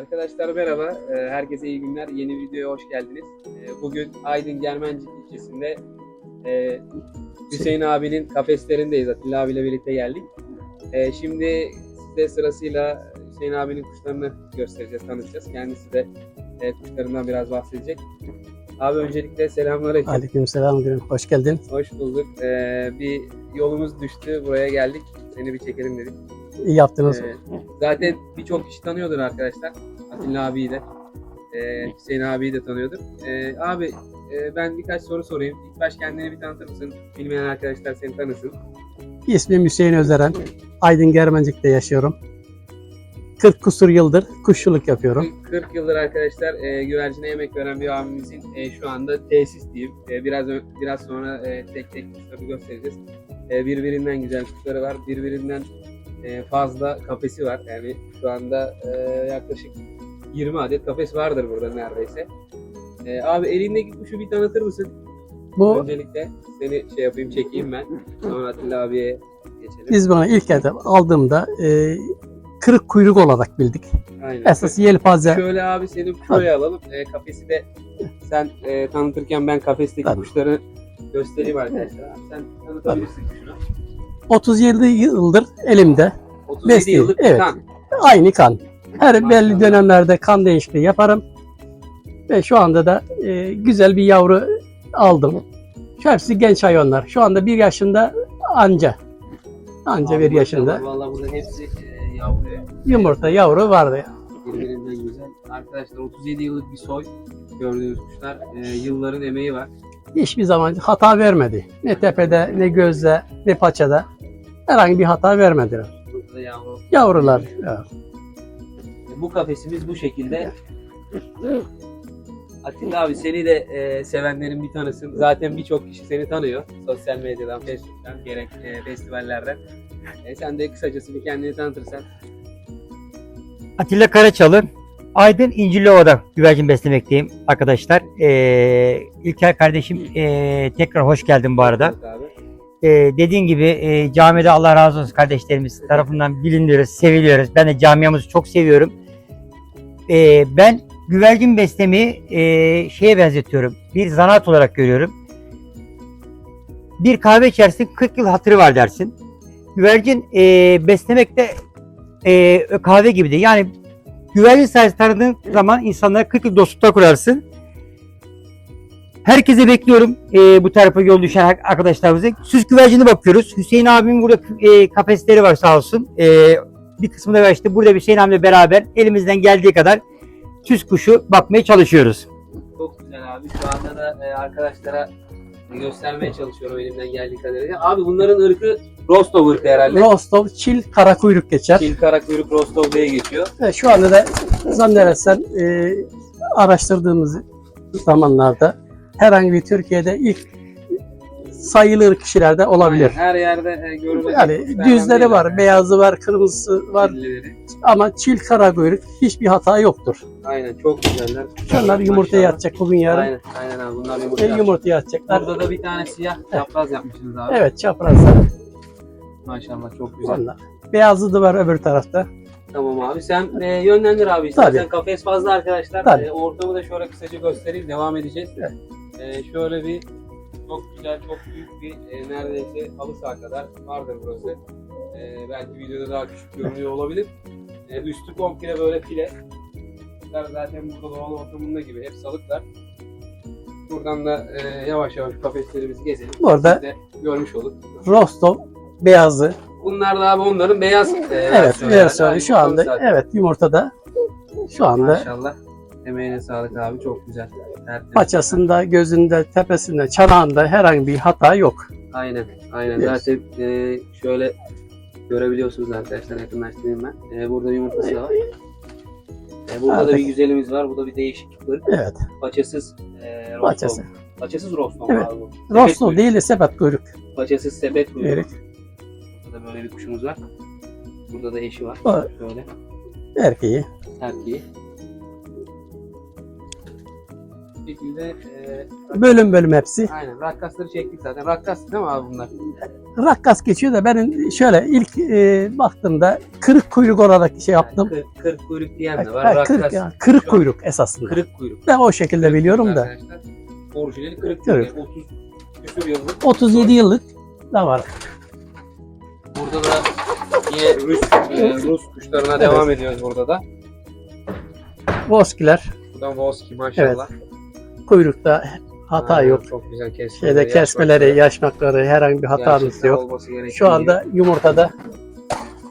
Arkadaşlar merhaba, Ee, herkese iyi günler. Yeni videoya hoş geldiniz. Ee, Bugün Aydın Germencik ilçesinde e, Hüseyin abinin kafeslerindeyiz. Atilla abiyle birlikte geldik. Ee, Şimdi size sırasıyla Hüseyin abinin kuşlarını göstereceğiz, tanıtacağız. Kendisi de e, kuşlarından biraz bahsedecek. Abi öncelikle selamünaleyküm. Aleykümselam gülüm. Hoş geldin. Hoş bulduk. Bir yolumuz düştü, buraya geldik. Seni bir çekelim dedik. İyi yaptınız. Ee, zaten birçok kişi tanıyordur arkadaşlar. Atilla abiyi de. Ee, Hüseyin abiyi de tanıyordur. Ee, abi e, ben birkaç soru sorayım. İlk baş kendini bir tanıtır mısın? Bilmeyen arkadaşlar seni tanısın. İsmim Hüseyin Özeren. Aydın Germencik'te yaşıyorum. 40 kusur yıldır kuşçuluk yapıyorum. 40 yıldır arkadaşlar e, güvercine emek veren bir abimizin e, şu anda tesis diyeyim. E, biraz biraz sonra e, tek tek kuşları göstereceğiz. E, birbirinden güzel kuşları var. Birbirinden e, fazla kafesi var. Yani şu anda e, yaklaşık 20 adet kafes vardır burada neredeyse. E, abi elindeki kuşu bir tanıtır mısın? Bu Öncelikle seni şey yapayım çekeyim ben. Sonra Atilla abiye geçelim. biz bunu ilk etap aldığımda e, kırık kuyruk olarak bildik. Aynen. Esas yelpaze Şöyle abi seni şuraya alalım. E, kafesi de sen e, tanıtırken ben kafesteki Tabii. kuşları göstereyim arkadaşlar. Abi Sen tanıtabilirsin kuşunu. 37 yıldır elimde 37 Besleyin, yıllık evet. kan. aynı kan. Her Maşallah. belli dönemlerde kan değişikliği yaparım. Ve şu anda da e, güzel bir yavru aldım. Şu hepsi genç hayvanlar. Şu anda bir yaşında anca. Anca Abi bir yaşında. maşallah, Vallahi burada hepsi e, yavru. Yumurta yavru vardı. Birbirinden güzel. Arkadaşlar 37 yıllık bir soy gördüğünüz kuşlar. E, yılların emeği var. hiçbir zaman hata vermedi. Ne tepede, ne gözde, ne paçada. Herhangi bir hata vermediler. Burada yavru. Yavrular. evet. Bu kafesimiz bu şekilde. Atilla abi seni de e, sevenlerin bir tanısın. Zaten birçok kişi seni tanıyor. Sosyal medyadan, Facebook'tan, gerek e, festivallerden. E, sen de kısacası bir kendini tanıtırsan. Atilla Karaçalı. Aydın İncirliova'da güvercin beslemekteyim arkadaşlar. Ee, İlker kardeşim ee, tekrar hoş geldin bu arada. Evet Abi. Ee, dediğin gibi ee, camide Allah razı olsun kardeşlerimiz tarafından biliniyoruz, seviliyoruz. Ben de camiamızı çok seviyorum. Ee, ben güvercin beslemeyi ee, şeye benzetiyorum. Bir zanaat olarak görüyorum. Bir kahve içersin 40 yıl hatırı var dersin. Güvercin ee, beslemek de ee, kahve gibi de. Yani güvercin sayesinde tanıdığın zaman insanlara 40 yıl dostluklar kurarsın. Herkese bekliyorum ee, bu tarafa yol düşen arkadaşlarımızı. Süs güvercine bakıyoruz. Hüseyin abimin burada ee, kafesleri var sağ olsun. Ee, bir kısmını da açtı. Burada Hüseyin abiyle beraber elimizden geldiği kadar süs kuşu bakmaya çalışıyoruz. Çok güzel abi. Şu anda da e, arkadaşlara göstermeye çalışıyorum elimden geldiği kadarıyla. Abi bunların ırkı Rostov ırkı herhalde. Rostov, çil, kara kuyruk geçer. Çil kara kuyruk Rostov diye geçiyor. Ve şu anda da zannedersen e, araştırdığımız zamanlarda herhangi bir Türkiye'de ilk sayılır kişilerde olabilir. Her yerde e, görülecek. Yani düzleri var, beyazı var, kırmızısı var Bellileri. ama çil kara kuyruk hiçbir hata yoktur. Aynen çok güzeller. Şunlar yumurtaya Maşallah. yatacak bugün yarın. Aynen, aynen abi bunlar E, yumurta. yumurtaya atacaklar. Burada da bir tane siyah çapraz yapmışsınız abi. Evet çaprazlar. Maşallah çok güzel. Onlar. Beyazı da var öbür tarafta. Tamam abi sen e, yönlendir abi. Tabii. Kafes fazla arkadaşlar. Tabii. E, ortamı da şöyle kısaca göstereyim. Devam edeceğiz. Evet. E, şöyle bir çok güzel, çok büyük bir e, neredeyse halı saha kadar vardır burası. E, belki videoda daha küçük görünüyor olabilir. E, üstü komple böyle file. Bunlar zaten burada doğal ortamında gibi. Hep salıklar. Buradan da e, yavaş yavaş kafeslerimizi gezelim. Burada- Siz de görmüş olun. Rostov beyazı. Bunlar da abi onların beyaz e, Evet, versiyonu herhalde. şu anda evet yumurtada şu anda Maşallah. Emeğine sağlık abi çok güzel. Tertemiz. paçasında, gözünde, tepesinde, çanağında herhangi bir hata yok. Aynen. Aynen. Evet. Zaten e, şöyle görebiliyorsunuz arkadaşlar yakınlaştırayım ben. E, burada yumurtası da var. E, burada da Artık- bir güzelimiz var. Bu da bir değişik ırk. Evet, Paçasız e, rostom. paçası. Paçasız rostom Evet. abi bu. Rostov değil de sepet kuyruk. Paçasız sepet kuyruk. Evet. Burada da böyle bir kuşumuz var. Burada da eşi var. O Şöyle. erkeği. Erkeği. Şekilde e, Bölüm bölüm hepsi. aynen rakkasları çektik zaten. Rakkas değil mi abi bunlar? Rakkas geçiyor da benim şöyle ilk e, baktığımda kırık kuyruk olarak şey yaptım. Yani kırk, kırk kuyruk diyen de var. Ha, Rakkas. kırık, ya, kırık kuyruk esasında. Kırık kuyruk. Ben o şekilde biliyorum da. Arkadaşlar, Orijinali kırık Kırık. kuyruk. 30 küsur yıllık. 37 yıllık da var. Burada da yine Rus, e, Rus kuşlarına devam ediyoruz burada da. Voskiler Buradan Voski maşallah. Kuyrukta hata Aynen, yok. Çok güzel kesmeleri. Şeyde kesmeleri, yaşmakları herhangi bir hatamız yok. Şu anda yumurtada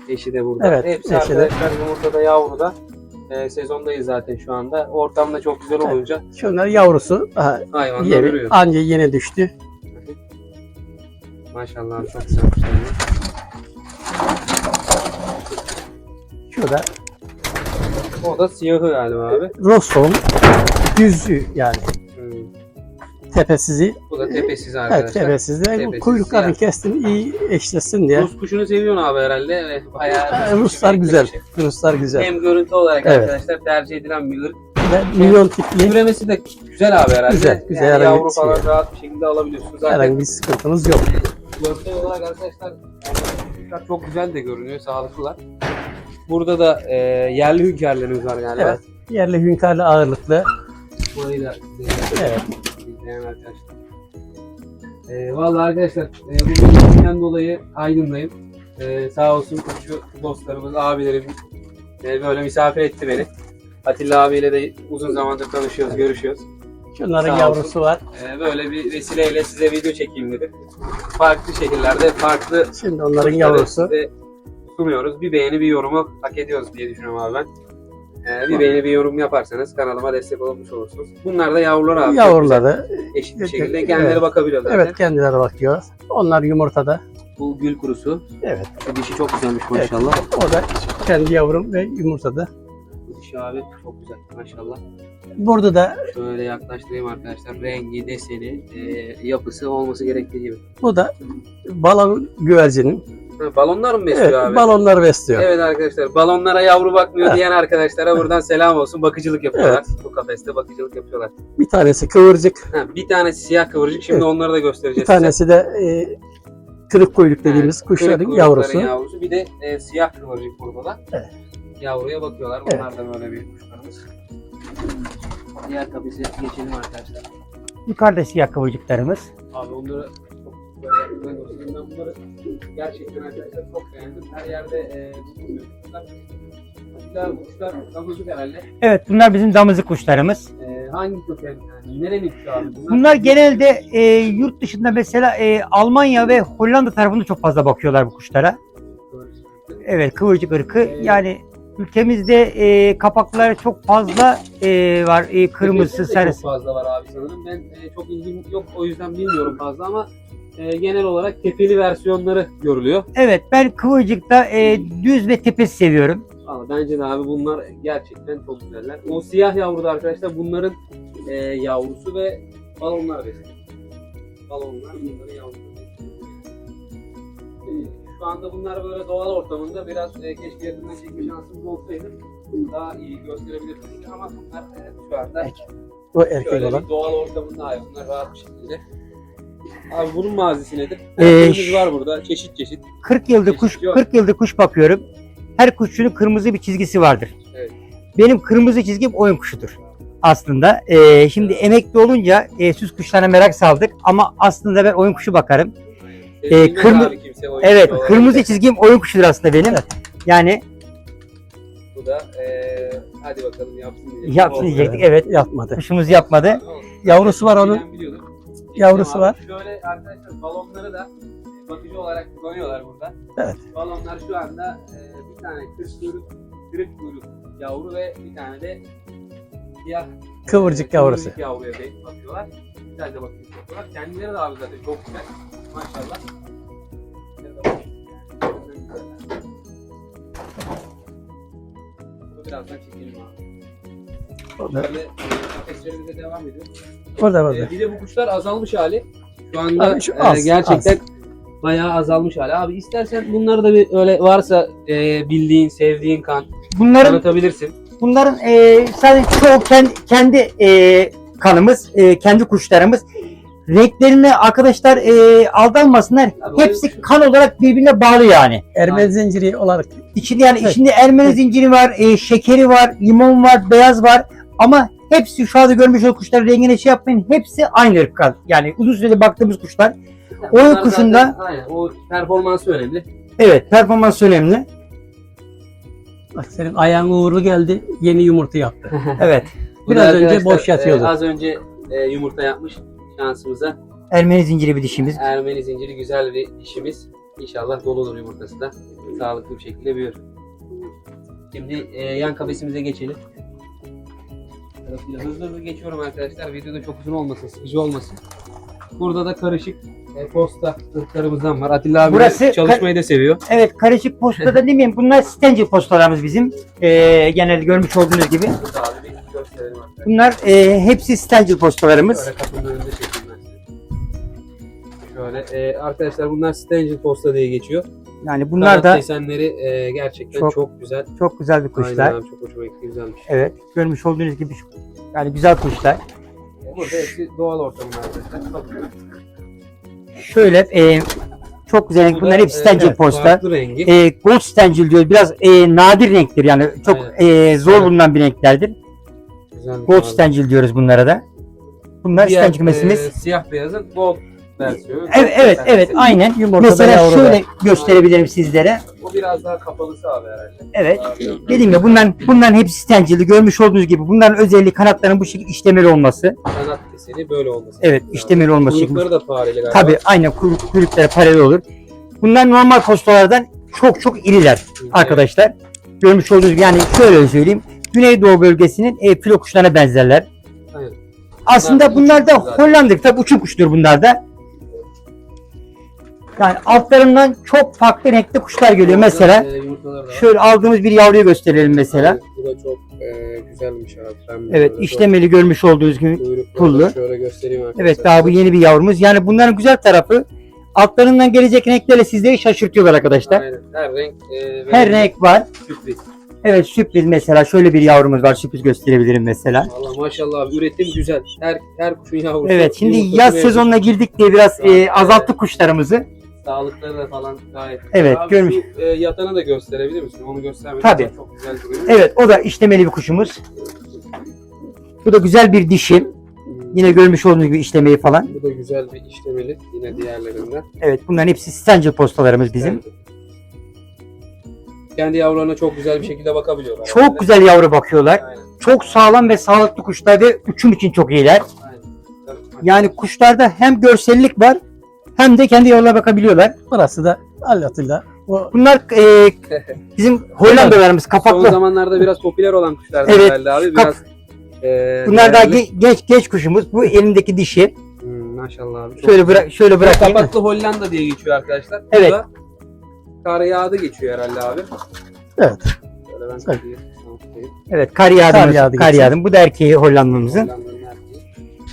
eşi de burada. Evet, Hepsi eşi de. yumurtada yavruda. E, sezondayız zaten şu anda. Ortam da çok güzel Evet. olunca şunlar yavrusu daha hayvanlar yeni, anca yeni düştü. Maşallah çok güzel kuşlar. Şurada O da siyahı galiba abi. Rostov'un düzü yani. Tepesizi. Bu da tepesiz Evet arkadaşlar. tepesizi. Tepesiz, Kuyruklarını siyah. kestim iyi eşlesin diye. Rus kuşunu seviyorsun abi herhalde. Evet, bayağı Ruslar kuşu güzel. beklemişim. Ruslar güzel. Hem görüntü olarak Evet. arkadaşlar tercih edilen bir ırk. Ve milyon tipli. Üremesi de güzel abi herhalde. Güzel, güzel. Yani yavru şey falan yok. rahat bir şekilde alabiliyorsunuz. Zaten Herhangi bir sıkıntımız yok. görsel olarak arkadaşlar çok güzel de görünüyor. Sağlıklılar. Burada da e, yerli hünkârlarımız var galiba. Evet. Yerli hünkârlı ağırlıklı. Burayı da Evet. İzleyen arkadaşlar. E, vallahi arkadaşlar e, bu dolayı Aydın'dayım. E, sağ olsun kuşçu dostlarımız, abilerim e, böyle misafir etti beni. Atilla abiyle de uzun zamandır tanışıyoruz, görüşüyoruz. Şunların Sağ yavrusu var. Ee, böyle bir vesileyle size video çekeyim dedim. Farklı şekillerde farklı Şimdi onların yavrusu. sunuyoruz. Bir beğeni bir yorumu hak ediyoruz diye düşünüyorum abi ben. Ee, bir beğeni bir yorum yaparsanız kanalıma destek olmuş olursunuz. Bunlar da yavrular abi. Yavruları. Eşit bir Evet, şekilde evet. kendileri bakabiliyor zaten. Evet kendileri bakıyor. Onlar yumurtada. Bu gül kurusu. Evet. Bu dişi çok güzelmiş Evet. maşallah. O da kendi yavrum ve yumurtada. Bu dişi abi çok güzel maşallah. Burada da Şöyle yaklaştırayım arkadaşlar. Rengi, deseni, e, yapısı olması gerektiği gibi. bu da balon güvercinin. Ha, balonlar mı besliyor Evet, abi? balonları besliyor. Evet arkadaşlar balonlara yavru bakmıyor Evet. diyen arkadaşlara buradan selam olsun. Bakıcılık yapıyorlar. Bu kafeste bakıcılık yapıyorlar. Bir tanesi kıvırcık, Ha, bir tanesi siyah kıvırcık şimdi Evet. onları da bir göstereceğiz size. tanesi de e, kırık kuyruk dediğimiz Ha, kuşların yavrusu. yavrusu. Bir de e, siyah kıvırcık burada da. Evet. Yavruya bakıyorlar. Bunlar da böyle bir kuşlarımız. Diğer kafese geçelim arkadaşlar. Yukarıda siyah kıvırcıklarımız. Abi onları Ben bunları gerçekten arkadaşlar çok beğendim. Her yerde e, bulunuyor. Kuşlar, kuşlar, damızlık herhalde. Evet bunlar bizim damızlık kuşlarımız. Ee, hangi köken yani nerenin kuşu abi? Bunlar genelde e, yurt dışında mesela e, Almanya ve Hollanda tarafında çok fazla bakıyorlar bu kuşlara. Evet kıvırcık ırkı. Evet. Yani ülkemizde e, kapakları çok fazla e, var. E, kırmızı, Köpekleri de sarısı. Çok fazla var abi sanırım. Ben e, çok ilgim yok o yüzden bilmiyorum fazla ama e, genel olarak tepeli versiyonları görülüyor. Evet ben kıvırcıkta e, düz ve tepesi seviyorum. Valla bence de abi bunlar gerçekten çok güzeller. O siyah yavru da arkadaşlar bunların e, yavrusu ve balonlar besliyor. Balonlar bunların yavrusu. E, şu anda bunlar böyle doğal ortamında biraz e, keşke yakından çekme şansımız olsaydı daha iyi gösterebilirdik ama bunlar e, şu anda O erkek olan. doğal ortamında hayvanlar rahat bir şekilde. Abi bunun mazisi nedir? Ee, Ee, var burada çeşit çeşit. 40 yıldır kuş Çeşit yok. 40 yıldır kuş bakıyorum. Her kuşçunun kırmızı bir çizgisi vardır. Evet. Benim kırmızı çizgim oyun kuşudur aslında. Ee, şimdi emekli olunca e, süs kuşlarına merak saldık ama aslında ben oyun kuşu bakarım. Ee, bilmez kırmı- abi kimse o Evet, olarak. kırmızı çizgim oyun kuşudur aslında benim. Yani Bu da ee, hadi bakalım yapsın diyecek. yapsın diyecektik. Evet, Yapmadı. kuşumuz yapmadı. Yavrusu var onun. Ben biliyordum. Yavrusu Abi var. Şöyle arkadaşlar balonları da bakıcı olarak kullanıyorlar burada. Evet. Balonlar şu anda ee, bir tane kırk kuyruk, kırık kuyruk yavru ve bir tane de siyah Kıvırcık yavrusu. Kıvırcık yavruya bakıyorlar. Güzel de bakıyorlar. yapıyorlar. Kendileri de abi zaten çok güzel. Maşallah. Birazdan çekelim abi. Böyle e, kafeslerimize devam ediyoruz. Orada, E, orada. bir de bu kuşlar azalmış hali. Şu anda Abi şu e, az, gerçekten bayağı azalmış hali. Abi istersen bunları da bir öyle varsa e, bildiğin, sevdiğin kan Bunların tanıtabilirsin. bunların e, sadece çoğu kendi, kendi e, kanımız, e, kendi kuşlarımız. Renklerine arkadaşlar e, aldanmasınlar. Tabii, Hepsi şey. kan olarak birbirine bağlı yani. Ermeni zinciri olarak İçinde yani Evet. içinde Ermeni zinciri var, e, şekeri var, limon var, beyaz var. Ama hepsi şu anda görmüş olduğunuz kuşların rengine şey yapmayın. Hepsi aynı ırk. Yani uzun süredir baktığımız kuşlar. Oyun Bunlar kuşunda- zaten- aynen, o performansı önemli. Evet performans önemli. bak senin ayağın uğurlu geldi. Yeni yumurta yaptı. Evet. Biraz önce boş yatıyordu. e, az önce e, yumurta yapmış şansımıza. Ermeni zinciri bir dişimiz. Ermeni zinciri güzel bir işimiz. İnşallah doludur yumurtası da. Sağlıklı bir şekilde büyür. Şimdi e, yan kafesimize geçelim. Tarafıyla Hızlı hızlı geçiyorum arkadaşlar. Videoda çok uzun olmasın, sıkıcı olmasın. Burada da karışık e, posta ırklarımızdan var. Atilla abi Burası çalışmayı da seviyor. Evet karışık postada demeyeyim. Bunlar stencil postalarımız bizim. Ee, genelde görmüş olduğunuz gibi. Bunlar e, hepsi stencil postalarımız. Şöyle kapının önünde çekeyim ben size. Şöyle e, arkadaşlar bunlar Stangel posta diye geçiyor. Yani bunlar Kanat da desenleri e, gerçekten Çok çok, güzel. çok güzel bir kuşlar. Aynen abi çok hoşuma gitti güzelmiş. Evet görmüş olduğunuz gibi yani güzel kuşlar. Burada hepsi doğal. Bakın. Şöyle e, çok güzel renk. Bu Bunlar da, hep e, stencil evet, posta. E, gold stencil diyoruz. Biraz e, nadir renktir yani. Çok e, zor Evet. bulunan bir renklerdir. Güzelmiş Gold abi. stencil diyoruz bunlara da. Bunlar Diğer, stencil e, siyah beyazın gold versiyonu. Evet evet evet aynen. Yumurtada Mesela yavru da. şöyle gösterebilirim sizlere. Bu biraz daha kapalısı abi herhalde. Evet. Dediğim gibi bunların bunların hepsi stencildi. Görmüş olduğunuz gibi bunların özelliği kanatlarının bu şekilde işlemeli olması. Kanat deseni böyle olması. Evet, işlemeli olması. Kuyrukları da fareli galiba. Tabii aynen kuyruk, kuyrukları paralel olur. Bunlar normal postalardan çok çok iriler Evet. arkadaşlar. Görmüş olduğunuz gibi yani şöyle söyleyeyim. Güneydoğu bölgesinin e, filo kuşlarına benzerler. Aynen. Aslında Bunlar bunlar da. Hollandır. Tabii uçuk kuştur bunlar da. Yani altlarından çok farklı renkli kuşlar geliyor. Mesela e, şöyle aldığımız bir yavruyu gösterelim mesela. Evet, Bu da çok e, güzelmiş abi. Evet işlemeli görmüş olduğunuz gibi. pullu. Şöyle göstereyim arkadaşlar. Evet daha bu yeni bir yavrumuz. Yani bunların güzel tarafı altlarından gelecek renklerle sizleri şaşırtıyorlar arkadaşlar. Aynen. Her renk e, Her renk var. sürpriz. Evet sürpriz mesela şöyle bir yavrumuz var. Sürpriz gösterebilirim mesela. Valla maşallah abi üretim güzel. Her her kuşun yavrusu. Evet şimdi yaz mevcut. sezonuna girdik diye biraz e, Evet. azalttık kuşlarımızı. Sağlıkları da falan gayet. Evet, Abi görmüş- Şu, e, yatanı da gösterebilir misin? Onu göstermek Tabii. çok güzel duruyor. Evet o da işlemeli bir kuşumuz. Bu da güzel bir dişi. Yine görmüş olduğunuz gibi işlemeyi falan. Bu da güzel bir işlemeli. Yine diğerlerinden. Evet bunların hepsi stencil postalarımız bizim. Bence. Kendi yavrularına çok güzel bir şekilde bakabiliyorlar. Çok güzel yavru bakıyorlar. Aynen. Çok sağlam ve sağlıklı kuşlar ve uçum için çok iyiler. Aynen. Yani kuşlarda hem görsellik var hem de kendi yavrularına bakabiliyorlar. Burası da Allatilla. O Bunlar e, bizim Hollandalarımız Son kapaklı. zamanlarda biraz popüler olan kuşlardan Evet, herhalde abi. Biraz e, Bunlar daha değerli. ge- genç genç kuşumuz. Bu elimdeki dişi. Hmm, maşallah abi. Şöyle bırak şöyle bırakayım. Kapaklı Hollanda diye geçiyor arkadaşlar. Bu Evet. kar yağdı geçiyor herhalde abi. Evet. Şöyle ben Evet. kapıyı. Evet kar yağdı Kar yağdım. Bu da erkeği Hollanda'mızın. Erkeği.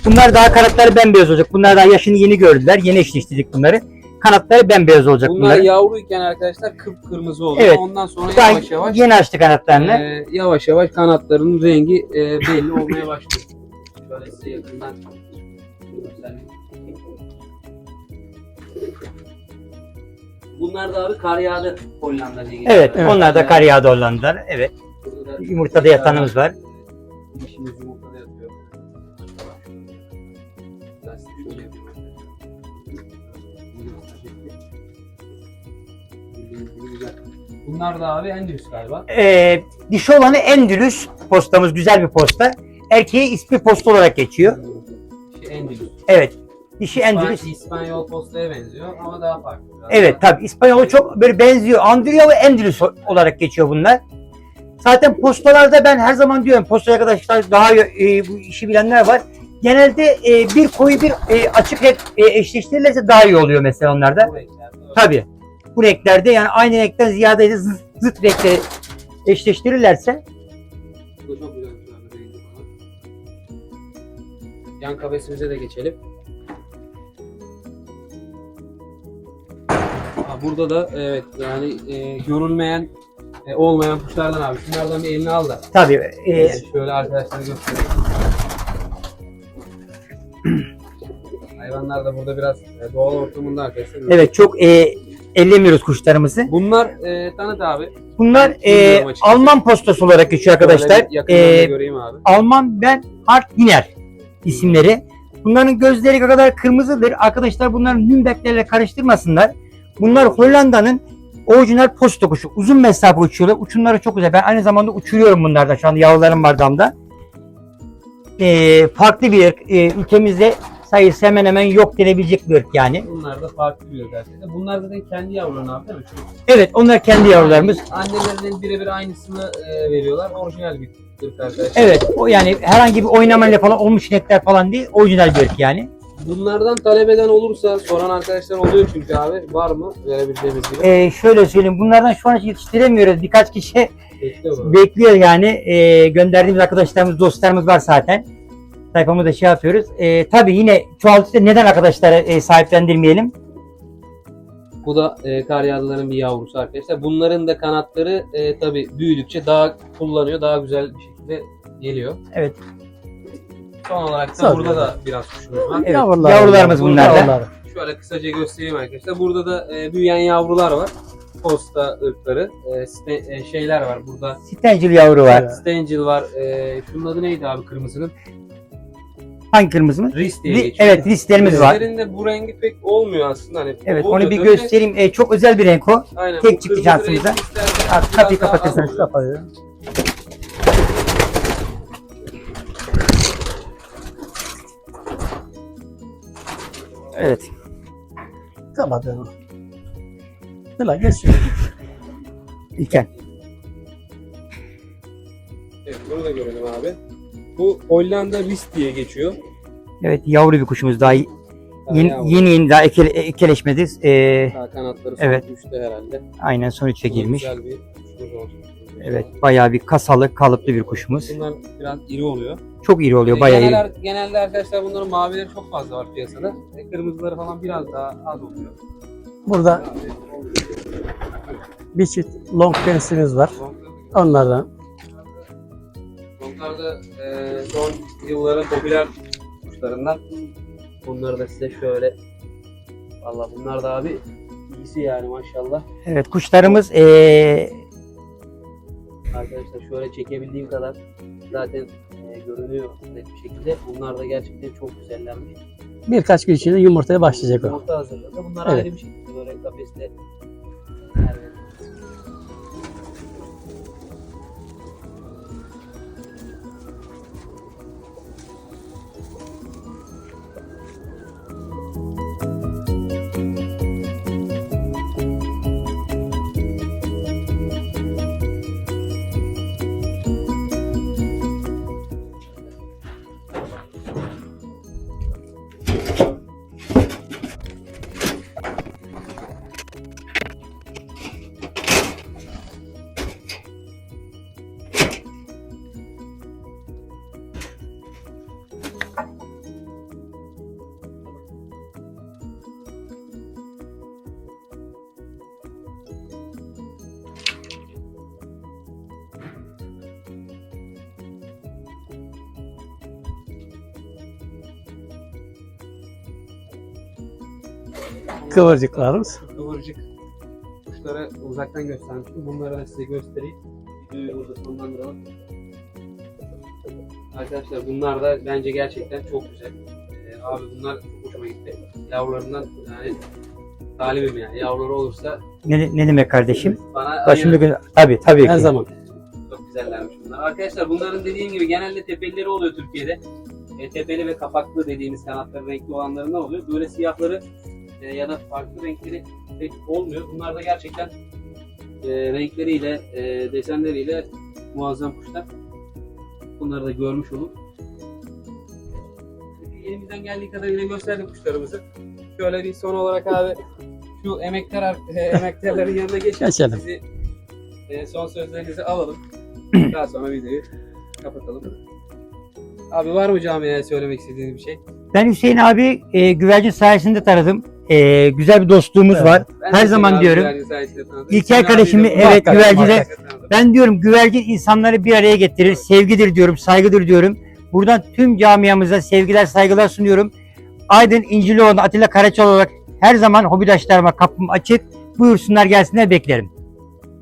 Bunlar daha kanatları bembeyaz olacak. Bunlar daha yaşını yeni gördüler. Yeni eşleştirdik bunları. Kanatları bembeyaz olacak Bunlar bunların. yavruyken arkadaşlar kıpkırmızı oluyor. Evet. Ondan sonra Daha yavaş yavaş yeni açtı kanatlarını. e, yavaş yavaş kanatlarının rengi e, belli olmaya başlıyor. Şöyle size yakından. Bunlar da abi kar yağdı Hollanda diye geçiyor. Evet, Evet. onlar da kar yağdı Hollandalar. Evet. Yumurtada yatanımız var. Dişimiz yumurtada Bunlar da abi Endülüs galiba. Ee, dişi olanı Endülüs postamız güzel bir posta. Erkeği ispi posta olarak geçiyor. Şey Endülüs. Evet. Dişi İspan- Endülüs. İspanyol postaya benziyor ama daha farklı. biraz. Evet tabi İspanyol'a çok böyle benziyor. Andrea ve Endülüs olarak geçiyor bunlar. Zaten postalarda ben her zaman diyorum posta arkadaşlar daha e, bu işi bilenler var. Genelde e, bir koyu bir e, açık renk e, eşleştirilirse daha iyi oluyor mesela onlarda. Bu renklerde öyle. Tabi. Bu renklerde yani aynı renkten ziyade zıt, zıt renkleri eşleştirirlerse Bu da çok güzel bir tane rengi falan. Yan kafesimize de geçelim. Aa, burada da evet yani e, görünmeyen e, olmayan kuşlardan abi. Şunlardan bir elini al da. tabi e, E, şöyle arkadaşlara göstereyim. Hayvanlar da burada biraz e, doğal ortamında arkadaşlar. Evet çok e, ellemiyoruz kuşlarımızı. Bunlar e, tanıt abi. Bunlar e, Bilmiyorum açıkçası. Alman postası olarak geçiyor arkadaşlar. Yakından da E, göreyim abi. Alman Ben Hartiner isimleri. Bunların gözleri kadar kırmızıdır. Arkadaşlar bunların Nürnberglerle karıştırmasınlar. Bunlar Hollanda'nın orijinal posta kuşu. Uzun mesafe uçuyorlar. Uçumları çok güzel. Ben aynı zamanda uçuruyorum bunlardan. Şu anda yavrularım var damda. Ee, farklı bir. Ee, ülkemizde sayısı hemen hemen yok denebilecek bir ırk yani. Bunlar da farklı bir arkadaşlar. Bunlar zaten kendi yavrularını abi değil mi? Şu Evet onlar kendi yavrularımız. Annelerinin birebir aynısını e, veriyorlar. Orijinal bir ırk arkadaşlar. Evet o yani herhangi bir oynamayla falan olmuş inekler falan değil. Orijinal bir ırk yani. Bunlardan talep eden olursa soran arkadaşlar oluyor çünkü abi. Var mı verebileceğimiz gibi? Ee, şöyle söyleyeyim bunlardan şu an yetiştiremiyoruz. Birkaç kişi Bekliyor mu? bekliyor yani. Ee, gönderdiğimiz arkadaşlarımız, dostlarımız var zaten. Sayfamızda şey yapıyoruz. Ee, tabii yine çoğaltıcı neden arkadaşlara e, sahiplendirmeyelim? Bu da e, kar yağlıların bir yavrusu arkadaşlar. Bunların da kanatları e, tabi büyüdükçe daha kullanıyor. Daha güzel bir şekilde geliyor. Evet. Son olarak da Sağ ol. burada da biraz kuşumuz var. Evet, Yavrular- yavrularımız bunlar da. Yavrular. Şöyle kısaca göstereyim arkadaşlar. Burada da e, büyüyen yavrular var. Posta ırkları. E, ste- e, şeyler var burada. Stencil yavru var. Stangel var. E, şunun adı neydi abi kırmızının? Hangi kırmızı mı? Ris diye Ri- geçiyor. evet listlerimiz var. Rislerinde bu rengi pek olmuyor aslında. Hani Evet oluyor onu bir de- göstereyim. Ee, çok özel bir renk o. Aynen, tek bu çıktı kırmızı şansımıza. renkli rislerde Abi, biraz kapıyı daha kapatırsan az oluyor. Kapayı. Evet. Kapatalım. Sıla geç. İlker. Evet, bunu da görelim abi. Bu Hollanda Ris diye geçiyor. Evet yavru bir kuşumuz daha yeni Daha yavru. yeni, yeni daha ekele, ekeleşmedi. Ee, Daha kanatları son Evet. üçte herhalde. aynen son üçe Bu da girmiş. Güzel bir kuşumuz olsun. Evet bayağı bir kasalı kalıplı bir kuşumuz. Bunlar biraz iri oluyor. Çok iri oluyor Ee, bayağı genel- iri. Genelde arkadaşlar bunların mavileri çok fazla var piyasada. E, kırmızıları falan biraz daha az oluyor. Burada bir çift long pensimiz var. Onlardan. Da e, son yılların popüler kuşlarından. Bunları da size şöyle Valla bunlar da abi iyisi yani maşallah. Evet kuşlarımız ee, Arkadaşlar şöyle çekebildiğim kadar zaten e, görünüyor net bir şekilde. Bunlar da gerçekten çok güzellermiş. Birkaç gün içinde yumurtaya başlayacak o. Yumurta hazırladı. Bunlar Evet. ayrı bir şekilde böyle kafeste. Kıvırcıklarımız. kıvırcık kuşları uzaktan göstermiştim. Bunları da size göstereyim. Videoyu burada sonlandıralım. Arkadaşlar bunlar da bence gerçekten çok güzel. Ee, abi bunlar çok hoşuma gitti. Yavrularından yani talibim yani. Yavruları olursa ne, ne demek kardeşim? bana Başım bir gün tabii tabii ki. Her zaman. Çok güzellermiş bunlar. Arkadaşlar bunların dediğim gibi genelde tepelileri oluyor Türkiye'de. E, tepeli ve kapaklı dediğimiz kanatları renkli olanlarından oluyor. Böyle siyahları e, ya da farklı renkleri pek olmuyor. Bunlar da gerçekten e, renkleriyle, e, desenleriyle muazzam kuşlar. Bunları da görmüş olun. Elimizden geldiği kadarıyla gösterdik kuşlarımızı. Şöyle bir son olarak abi şu emektar e, emektarların yanına geçelim. Geçelim. Sizi, e, son sözlerinizi alalım. Daha sonra videoyu kapatalım. Abi var mı camiye söylemek istediğiniz bir şey? Ben Hüseyin abi e, güvercin sayesinde tanıdım. E, güzel bir dostluğumuz Evet. var. Ben Her zaman diyorum. İlker kardeşimi, evet, tanıdım. Ben diyorum güvercin insanları bir araya getirir, sevgidir diyorum, saygıdır diyorum. Buradan tüm camiamıza sevgiler, saygılar sunuyorum. Aydın İncilioğlu Atilla Karaçal olarak her zaman hobidaşlarıma kapım açık. Buyursunlar gelsinler beklerim.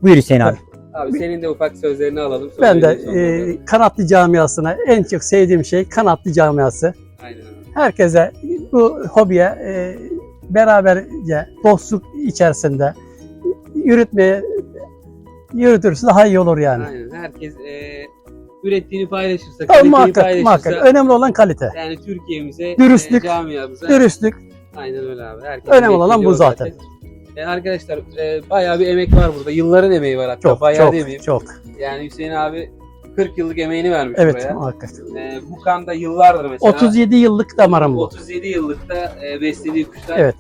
Buyur Hüseyin abi. Abi senin de ufak sözlerini alalım. Ben de sonra- e, Kanatlı Camiası'na en çok sevdiğim şey Kanatlı Camiası. Aynen abi. Herkese bu hobiye e, beraberce dostluk içerisinde yürütmeye yürütürse daha iyi olur yani. Aynen. Herkes e, ürettiğini paylaşırsa, Tabii muhakkak, paylaşırsa muhakkak. Önemli olan kalite. yani Türkiye'mize, Dürüstlük, e, camiamıza Dürüstlük. aynen öyle abi. Herkes Önemli olan bu zaten. E, arkadaşlar e, bayağı bir emek var burada. Yılların emeği var hatta. Çok, bayağı çok, demeyeyim. çok. Yani Hüseyin abi 40 yıllık emeğini vermiş Evet, buraya. muhakkak. E, bu kanda yıllardır mesela. 37 yıllık damarım bu. 37 yıllıkta e, beslediği kuşlar Evet.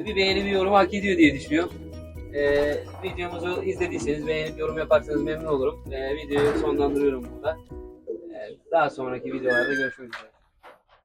e, bir beğeni bir yorum hak ediyor diye düşünüyorum. E, videomuzu izlediyseniz beğenip yorum yaparsanız memnun olurum. E, videoyu sonlandırıyorum burada. E, daha sonraki videolarda görüşmek üzere.